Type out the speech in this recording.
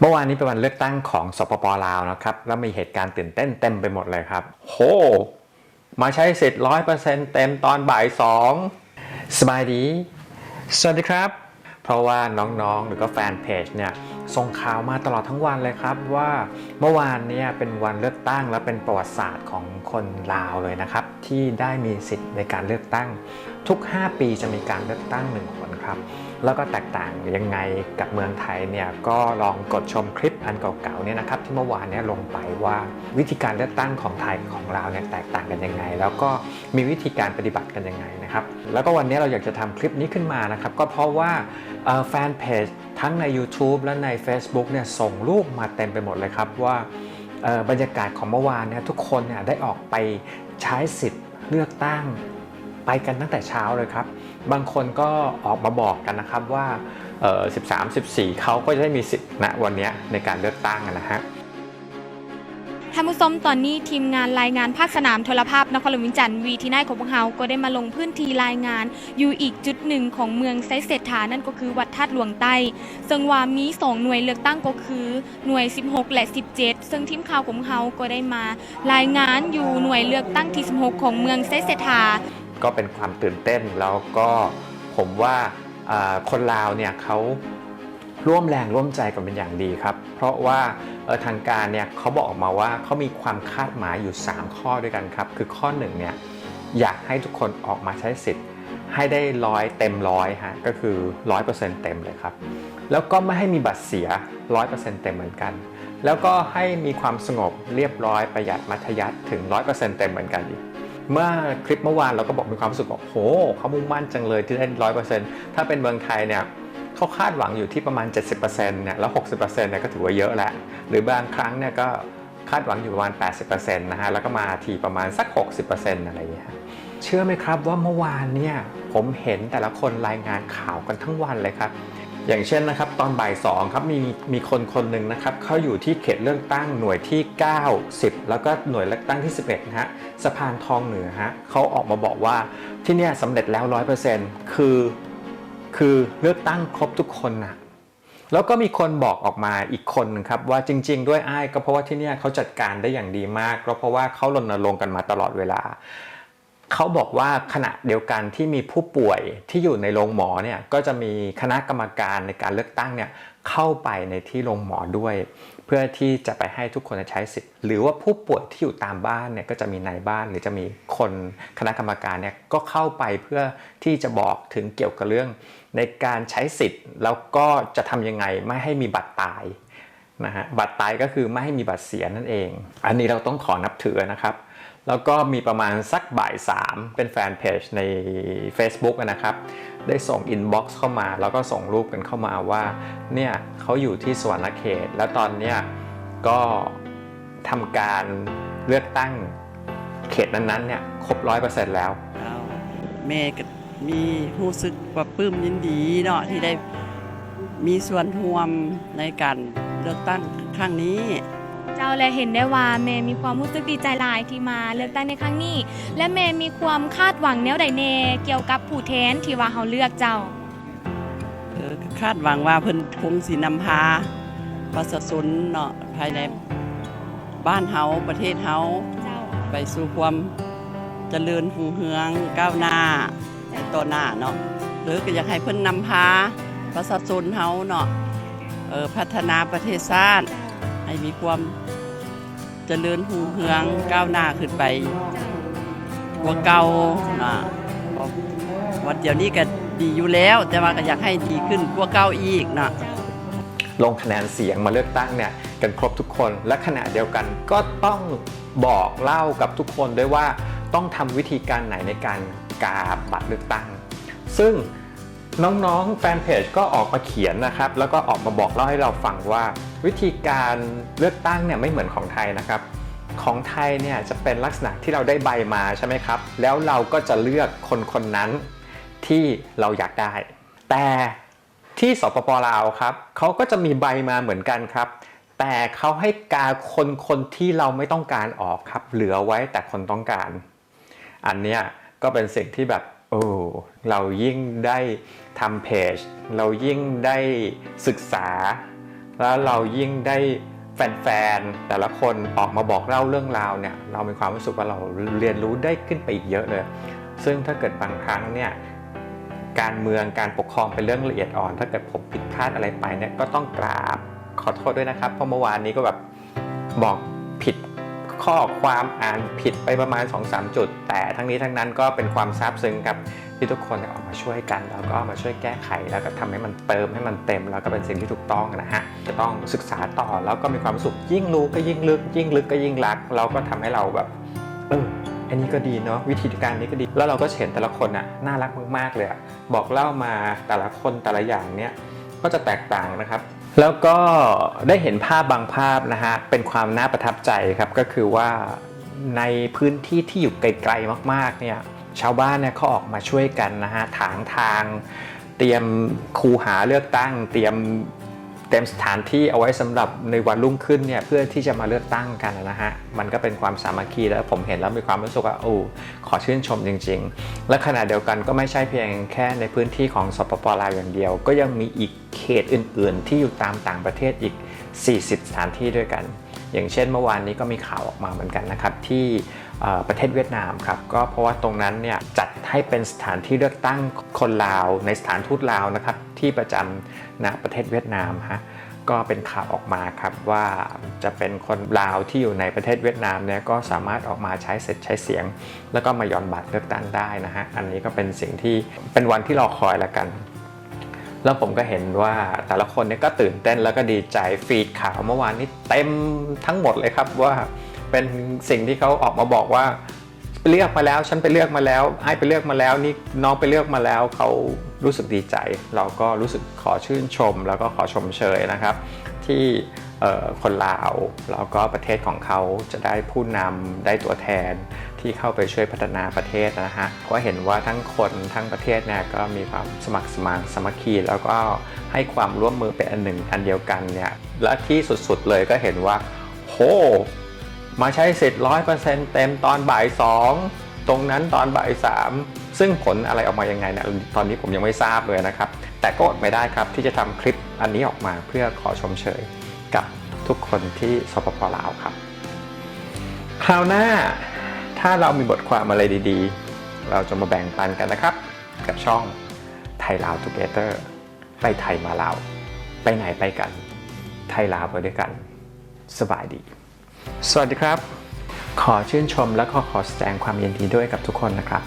เมื่อวานนี้เป็นวันเลือกตั้งของสปปลาวนะครับ แล้วมีเหตุการณ์ตื่นเต้นเต็มไปหมดเลยครับ โห มาใช้สิทธิ์ร้อยเปอร์เซ็นต์เต็มตอนบ่ายสองสบายดี สวัสดีครับ เพราะว่าน้องๆ หรือก็แฟนเพจเนี่ยส่งข่าวมาตลอดทั้งวันเลยครับว่าเมื่อวานเนี่ยเป็นวันเลือกตั้งและเป็นประวัติศาสตร์ของคนลาวเลยนะครับ ที่ได้มีสิทธิ์ในการเลือกตั้ง ทุก 5 ปีจะมีการเลือกตั้งหนึ่งคนครับ แล้วก็แตกต่างยังไงกับเมืองไทยเนี่ยก็ลองกดชมคลิปอันเก่าๆเนี่ยนะครับที่เมื่อวานเนี่ยลงไปว่าวิธีการเลือกตั้งของไทยของเราเนี่ยแตกต่างกันยังไง แล้วก็มีวิธีการปฏิบัติกันยังไงนะครับแล้วก็วันนี้เราอยากจะทำคลิปนี้ขึ้นมานะครับก็เพราะว่าแฟนเพจทั้งใน YouTube และใน Facebook เนี่ยส่งรูปมาเต็มไปหมดเลยครับว่าบรรยากาศของเมื่อวานเนี่ยทุกคนเนี่ยได้ออกไปใช้สิทธิ์เลือกตั้ง ไปกันตั้งแต่เช้าเลยครับ บางคนก็ออกมาบอกกันนะครับว่า 13 14 เขาก็จะได้มีสิทธิ์ณวันนี้ในการเลือกตั้งนะฮะท่านผู้ชมตอนนี้ทีมงานรายงานภาคสนามโทรภาพนครหลวงวิจันทร์วีที่นายของพวกเราก็ได้มาลงพื้นที่รายงาน อยู่อีกจุดหนึ่งของเมืองไซเศรษฐานั่นก็คือวัดธาตุหลวงใต้ ซึ่งว่ามี 2 หน่วยเลือกตั้งก็คือหน่วย 16 และ 17 ซึ่งทีมข่าวของพวกเราก็ได้มารายงานอยู่หน่วยเลือกตั้งที่ 16 ของเมืองไซเศรษฐา ก็เป็นความตื่นเต้นแล้วก็ผมว่าคนลาวเนี่ยเขาร่วมแรงร่วมใจกันเป็นอย่างดีครับ เพราะว่าทางการเนี่ยเขาบอกออกมาว่าเขามีความคาดหมายอยู่ 3 ข้อด้วยกันครับ คือข้อหนึ่งเนี่ยอยากให้ทุกคนออกมาใช้สิทธิ์ ให้ได้ร้อยเต็มร้อยฮะก็คือ 100%เต็มเลยครับ แล้วก็ไม่ให้มีบัตรเสีย 100%เต็มเหมือนกัน แล้วก็ให้มีความสงบเรียบร้อยประหยัดมัธยัติถึง 100%เต็มเหมือนกันอีก เมื่อคลิปเมื่อวานเราก็บอกมีความรู้สึกว่าโหเขามุ่งมั่นจังเลยที่ได้ร้อยเปอร์เซ็นต์ถ้าเป็นเมืองไทยเนี่ยเขาคาดหวังอยู่ที่ประมาณ 70%เนี่ยแล้ว 60%เนี่ยก็ถือว่าเยอะแหละหรือบางครั้งเนี่ยก็คาดหวังอยู่ประมาณ 80%นะฮะแล้วก็มาทีประมาณสัก 60%อะไรอย่างเงี้ยเชื่อไหมครับว่าเมื่อวานเนี่ยผมเห็นแต่ละคนรายงานข่าวกันทั้งวันเลยครับ อย่างเช่นนะครับตอนบ่ายสองครับมีมีคนคนหนึ่งนะครับเขาอยู่ที่เขตเลือกตั้งหน่วยที่ 9 10 แล้วก็หน่วยเลือกตั้งที่ 11นะฮะสะพานทองเหนือฮะเขาออกมาบอกว่าที่เนี่ยสำเร็จแล้ว 100%คือคือเลือกตั้งครบทุกคนนะแล้วก็มีคนบอกออกมาอีกคนนึงครับว่าจริง ๆ ด้วยอ้ายก็เพราะว่าที่เนี่ยเขาจัดการได้อย่างดีมากก็เพราะว่าเขารณรงค์กันมาตลอดเวลา เขาบอกว่าขณะเดียวกันที่มีผู้ป่วยที่อยู่ในโรงหมอเนี่ยก็จะมีคณะกรรมการในการเลือกตั้งเนี่ยเข้าไปในที่โรงหมอด้วย เพื่อที่จะไปให้ทุกคนใช้สิทธิ์ หรือว่าผู้ป่วยที่อยู่ตามบ้านเนี่ยก็จะมีนายบ้านหรือจะมีคนคณะกรรมการเนี่ยก็เข้าไปเพื่อที่จะบอกถึงเกี่ยวกับเรื่อง ในการใช้สิทธิ์ แล้วก็จะทำยังไงไม่ให้มีบัตรตายนะฮะบัตรตายก็คือไม่ให้มีบัตรเสียนั่นเอง อันนี้เราต้องขอนับถือนะครับ แล้วก็มีประมาณสักบ่ายสามเป็นแฟนเพจใน Facebook นะครับ ได้ส่งอินบ็อกซ์เข้ามา แล้วก็ส่งรูปกันเข้ามาว่า เนี่ยเขาอยู่ที่สวรรณเขต แล้วตอนเนี้ยก็ทำการเลือกตั้งเขตนั้นๆเนี่ยครบร้อยเปอร์เซ็นต์แล้วเอาแม่ก็มีรู้สึกว่าปลื้มยินดีเนาะที่ได้มีส่วนร่วมในการเลือกตั้งครั้งนี้ เจ้าและเห็นได้ว่าเมย์มีความรู้สึกดีใจหลายที่มาเลือกตั้งในครั้งนี้ และเมย์มีความคาดหวังแนวใดแน่เกี่ยวกับผู้แทนที่ว่าเขาเลือกเจ้าเออคาดหวังว่าเพิ่นคงสินำพาประชาชนเนาะภายในบ้านเฮาประเทศเฮาเจ้าไปสู่ความเจริญหุ่งเฮืองก้าวหน้าในต่อหน้าเนาะหรือก็อยากให้เพิ่นนำพาประชาชนเฮาเนาะเออพัฒนาประเทศชาติ ให้มีความเจริญหุ่งเฮืองก้าวหน้าขึ้นไปกว่าเก่านะวันเดี๋ยวนี้ก็ดีอยู่แล้ว แต่ว่าก็อยากให้ดีขึ้นกว่าเก่าอีกนะลงคะแนนเสียงมาเลือกตั้งเนี่ยกันครบทุกคน และขณะเดียวกันก็ต้องบอกเล่ากับทุกคนด้วยว่าต้องทำวิธีการไหนในการกาบัตรเลือกตั้ง ซึ่ง น้องๆแฟนเพจก็ออกมาเขียนนะครับ แล้วก็ออกมาบอกเล่าให้เราฟังว่า วิธีการเลือกตั้งเนี่ยไม่เหมือนของไทยนะครับ ของไทยเนี่ยจะเป็นลักษณะที่เราได้ใบมาใช่ไหมครับ แล้วเราก็จะเลือกคนคนนั้นที่เราอยากได้ แต่ที่สปปลาวครับเขาก็จะมีใบมาเหมือนกันครับ แต่เขาให้กาคนคนที่เราไม่ต้องการออกครับ เหลือไว้แต่คนต้องการ อันเนี้ยก็เป็นสิ่งที่แบบ โอ้เรายิ่งได้ทำเพจ เรายิ่งได้ศึกษา แล้วเรายิ่งได้แฟนๆ แต่ละคนออกมาบอกเล่าเรื่องราวเนี่ย เรามีความรู้สึกว่าเราเรียนรู้ได้ขึ้นไปอีกเยอะเลย ซึ่งถ้าเกิดบางครั้งเนี่ย การเมืองการปกครองเป็นเรื่องละเอียดอ่อน ถ้าเกิดผมผิดพลาดอะไรไปเนี่ย ก็ต้องกราบขอโทษด้วยนะครับ เพราะเมื่อวานนี้ก็แบบบอกผิด ข้อความอ่านผิดไปประมาณ 2-3 จุด แต่ทั้งนี้ทั้งนั้นก็เป็นความซาบซึ้งครับที่ทุกคนออกมาช่วยกันแล้วก็มาช่วยแก้ไขแล้วก็ทำให้มันเติมให้มันเต็ม แล้วก็เป็นสิ่งที่ถูกต้องนะฮะจะต้องศึกษาต่อแล้วก็มีความสุขยิ่งรู้ก็ยิ่งลึก ยิ่งลึกก็ยิ่งรัก เราก็ทำให้เราแบบเอออันนี้ก็ดีเนาะวิธีการนี้ก็ดี แล้วเราก็เห็นแต่ละคนอะน่ารักมากๆเลยอะบอกเล่ามาแต่ละคนแต่ละอย่างเนี่ยก็จะแตกต่างนะครับ แล้วก็ได้เห็นภาพบางภาพนะฮะเป็นความน่าประทับใจครับก็คือว่าในพื้นที่ที่อยู่ไกลๆมากๆเนี่ยชาวบ้านเนี่ยเขาออกมาช่วยกันนะฮะถางทาง เตรียมคูหาเลือกตั้ง เตรียม เต็มสถานที่เอาไว้สำหรับในวันรุ่งขึ้นเนี่ยเพื่อที่จะมาเลือกตั้งกันนะฮะมันก็เป็นความสามัคคีแล้วผมเห็นแล้วมีความรู้สึกว่าโอ้ขอชื่นชมจริง ๆ และขณะเดียวกันก็ไม่ใช่เพียงแค่ในพื้นที่ของสปปลาวอย่างเดียว ก็ยังมีอีกเขตอื่น ๆ ที่อยู่ตามต่างประเทศอีก 40 สถานที่ด้วยกัน อย่างเช่นเมื่อวานนี้ก็มีข่าวออกมาเหมือนกันนะครับที่ประเทศเวียดนามครับก็เพราะว่าตรงนั้นเนี่ยจัดให้เป็นสถานที่เลือกตั้งคนลาวในสถานทูตลาวนะครับที่ประจำณประเทศเวียดนามฮะก็เป็นข่าวออกมาครับว่าจะเป็นคนลาวที่อยู่ในประเทศเวียดนามเนี่ยก็สามารถออกมาใช้เสร็จใช้เสียง แล้วก็มาย้อนบัตรเลือกตั้งได้นะฮะอันนี้ก็เป็นสิ่งที่เป็นวันที่รอคอยล้วกัน แล้วผมก็เห็นว่าแต่ละคนเนี่ยก็ตื่นเต้นแล้วก็ดีใจฟีดข่าวเมื่อวานนี้เต็มทั้งหมดเลยครับว่าเป็นสิ่งที่เขาออกมาบอกว่าไปเลือกมาแล้วฉันไปเลือกมาแล้วไอ้ไปเลือกมาแล้วนี่น้องไปเลือกมาแล้วเขารู้สึกดีใจ เราก็รู้สึกขอชื่นชม แล้วก็ขอชมเชยนะครับ ที่ คนลาว แล้วก็ประเทศของเขาจะได้ผู้นำได้ตัวแทนที่เข้าไปช่วยพัฒนาประเทศนะฮะก็เห็นว่าทั้งคนทั้งประเทศเนี่ยก็มีความสมัครสมานสมัคคี แล้วก็ให้ความร่วมมือเป็นอันหนึ่งอันเดียวกันเนี่ยและที่สุดๆเลยก็เห็นว่าโหมาใช้สิทธิ์ร้อยเปอร์เซ็นต์เต็มตอนบ่ายสองตรงนั้นตอนบ่ายสามซึ่งผลอะไรออกมายังไงเนี่ยตอนนี้ผมยังไม่ทราบเลยนะครับ แต่ก็อดไม่ได้ครับที่จะทำคลิปอันนี้ออกมาเพื่อขอชมเชย กับทุกคนที่สปปลาวครับ คราวหน้าถ้าเรามีบทความอะไรดีๆ เราจะมาแบ่งปันกันนะครับ กับช่องไทยลาว Together ไปไทยมาลาว ไปไหนไปกัน ไทยลาวไปด้วยกัน สบายดี สวัสดีครับ ขอชื่นชมและขอขอแสดงความยินดีด้วยกับทุกคนนะครับ